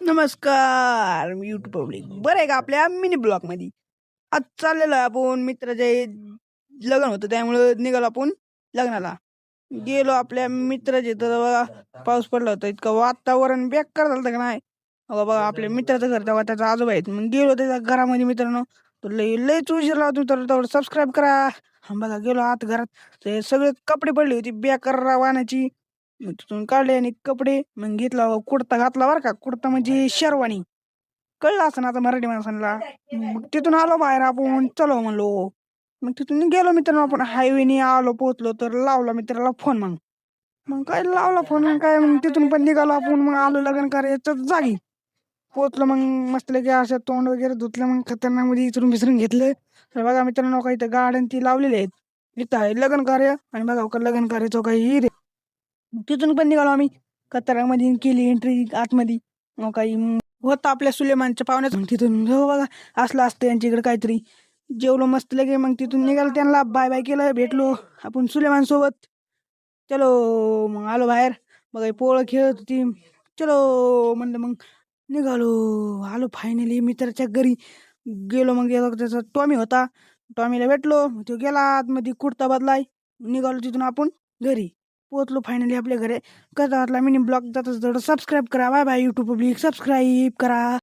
नमस्कार मी YouTube public बरं आहे का आपल्या मिनी ब्लॉकमध्ये आज चाललेलो आहे आपण मित्राचे लग्न होतं त्यामुळं निघालो आपण लग्नाला. गेलो आपल्या मित्राचे तर बघा पाऊस पडला होता इतकं वातावरण बेकार झालं होतं का नाही? अगं बघा आपल्या मित्राचं घर तेव्हा त्याचा आजोबा आहेत मग गेलो त्याच्या घरामध्ये मित्रांनो. तर लय लयच उशीर लावतो मित्रांनो तेवढं सबस्क्राईब करा. बघा गेलो आत घरात ते सगळे कपडे पडले होते बेकार वाहनाची मग तिथून काढले आणि कपडे मग घेतला कुर्ता घातला बरं का. कुर्ता म्हणजे शेरवानी. कळलं असं ना आता मराठी माणसांना? मग तिथून आलो बाहेर आपण चलो म्हणलो. मग तिथून गेलो मित्रांनो आपण हायवेने आलो पोहोचलो तर लावला मित्राला फोन मग. मग काय लावला फोन मग काय? मग तिथून पण निघालो आपण मग आलो लग्न करायचं जागी. पोहोचलो मग मस्त की असं तोंड वगैरे धुतलं मग खतरनाकमध्ये इचरून विसरून घेतलं. तर बघा मित्रांनो काही इथं गाड्या ती लावलेली आहेत. इथं आहे लग्न कार्य आणि बघा लग्न कार्याचं काही तिथून पण निघालो आम्ही. कतारामध्ये केली एंट्री आतमध्ये. मग काही होतं आपल्या सुलेमानच्या पाहुण्यात तिथून हो बघा असलं असतं यांच्याकडे काहीतरी. जेवलो मस्त लगे मग तिथून निघालो त्यांना बाय बाय केलं भेटलो आपण सुलेमान सोबत. चलो मग आलो बाहेर. बघा ही पोळं खेळत होती. चलो म्हणलं मग निघालो. आलो फायनली मित्राच्या घरी. गेलो मग त्याचा टॉमी होता. टॉमीला भेटलो. तो गेला आतमध्ये कुर्ता बदलाय. निघालो तिथून आपण घरी. पोहोचलो फायनली आपल्या घरे. कसं वाटला? मिनी ब्लॉग जाता सबस्क्राईब करा. Bye bye YouTube public subscribe करा.